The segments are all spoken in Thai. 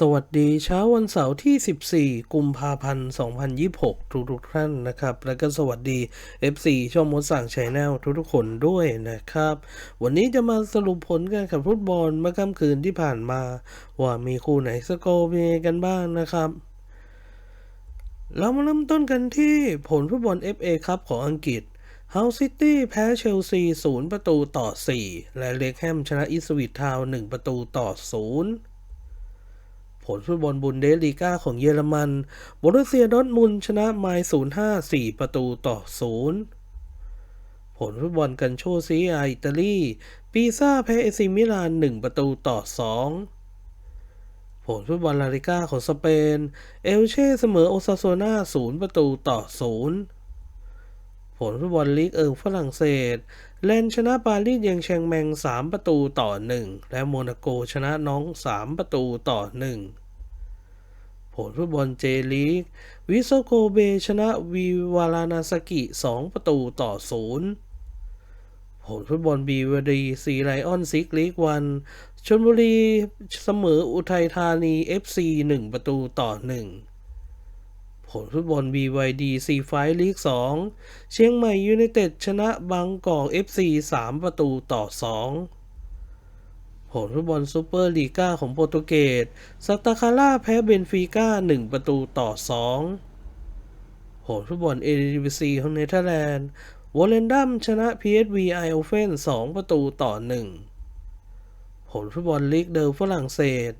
สวัสดีเช้าวันเสาร์ที่ 14 กุมภาพันธ์ 2026 ทุกทุกท่านนะครับ แล้วก็สวัสดี FC ช่องมดสั่งชแนลทุกๆคนด้วยนะครับ วันนี้จะมาสรุปผลการแข่งฟุตบอลเมื่อค่ำคืนที่ผ่านมา ว่ามีคู่ไหนสกอร์เป็นกันบ้างนะครับ เรามาเริ่มต้นกันที่ผลฟุตบอล FA ครับของอังกฤษเฮาซิตี้แพ้เชลซี 0 ประตูต่อ 4 และเลกแฮมชนะอิสวิตทาวน์1ประตูต่อ 0 ผลฟุตบอลบุนเดสลีกาของเยอรมันบรุสเซียดอทมุนชนะไมล์05 4ประตูต่อ0ผลฟุตบอลกันโชซีอาอิตาลีปีซ่าแพ้เอซิมิลาน1ประตูต่อ2ผลฟุตบอลลาลิก้าของสเปน เอลเช่เสมอโอซาโซนา0ประตูต่อ0 ผลฟุตบอลลีกเอิงฝรั่งเศส เลนชนะปารีสยังแชงแมง 3 ประตูต่อ 1 และโมนาโกชนะน้อง 3 ประตูต่อ 1 ผลฟุตบอลเจลีก วิโซโกเบชนะวีวารานาสกิ 2 ประตูต่อ 0ผลฟุตบอลบีวดีซีไลออนซิกลีกวันชลบุรีเสมออุทัยธานี FC 1 ประตูต่อ 1 ลฟุตบอล BYD ซีไฟลีก 2 เชียงใหม่ยูไนเต็ดชนะบางกอก FC 3 ประตูต่อ 2 ผลฟุตบอลซูเปอร์ลีกาของโปรตุเกสสตาคาร่าแพ้เบนฟิก้า 1 ประตูต่อ 2 ผลฟุตบอลเอเดดิวิซีของเนเธอร์แลนด์วอลเลนดัมชนะ PSV ไอโอเฟน2 ประตูต่อ 1 ผลฟุตบอลลีกเดิมฝรั่งเศส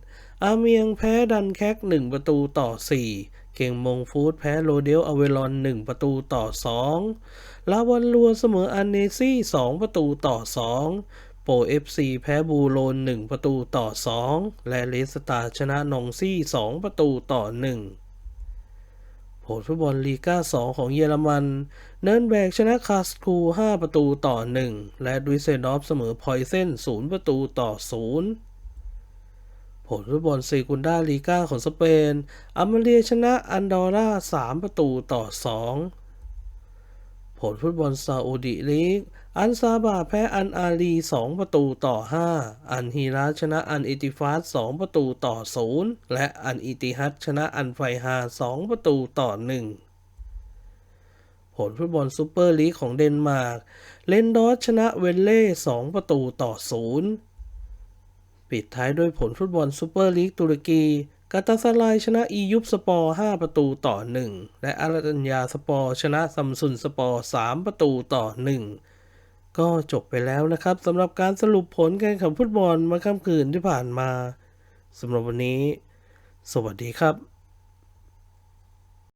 อาเมียงแพ้ดันแคก 1 ประตูต่อ 4 เก่งมงฟูดแพ้โรเดลอเวลอน 1 ประตูต่อ 2 ลาวันลัวเสมออันเนซี่ 2 ประตูต่อ 2 โปรเอฟซีแพ้บูโรน 1 ประตูต่อ 2 และเลสตาชนะนองซี่ 2 ประตูต่อ 1 ผลฟุตบอลลีกา2 ของเยอรมัน เนินแบกชนะคาสคู5ประตูต่อ 1 และดุยเซดอฟเสมอพอยเซน0 ประตูต่อ 0 ผลฟุตบอลเซกุนดาลีกาของสเปนอัมเรียชนะอันดอร่า 3 ประตูต่อ 2 ผลฟุตบอลซาอุดิลีก อันซาบาแพ้อันอาลี 2 ประตูต่อ 5 อันฮีราชนะอันอิติฟาส2ประตูต่อ 0 และอันอิติฮัดชนะอันไฟฮา 2 ประตูต่อ 1ผลฟุตบอลซูเปอร์ลีกของเดนมาร์ก เลนดอสชนะเวนเล่ 2 ประตูต่อ 0 ปิดท้ายด้วยผลฟุตบอลซูเปอร์ลีกตุรกีกาตาซาลายชนะอียุปสปอร์ 5 ประตูต่อ 1 และอารัญญาสปอร์ ชนะซัมซุนสปอร์ 3 ประตูต่อ 1 ก็จบไปแล้วนะครับสำหรับการสรุปผลการแข่งขันฟุตบอลเมาค่ำคืนที่ผ่านมาสำหรับวันนี้ สวัสดีครับ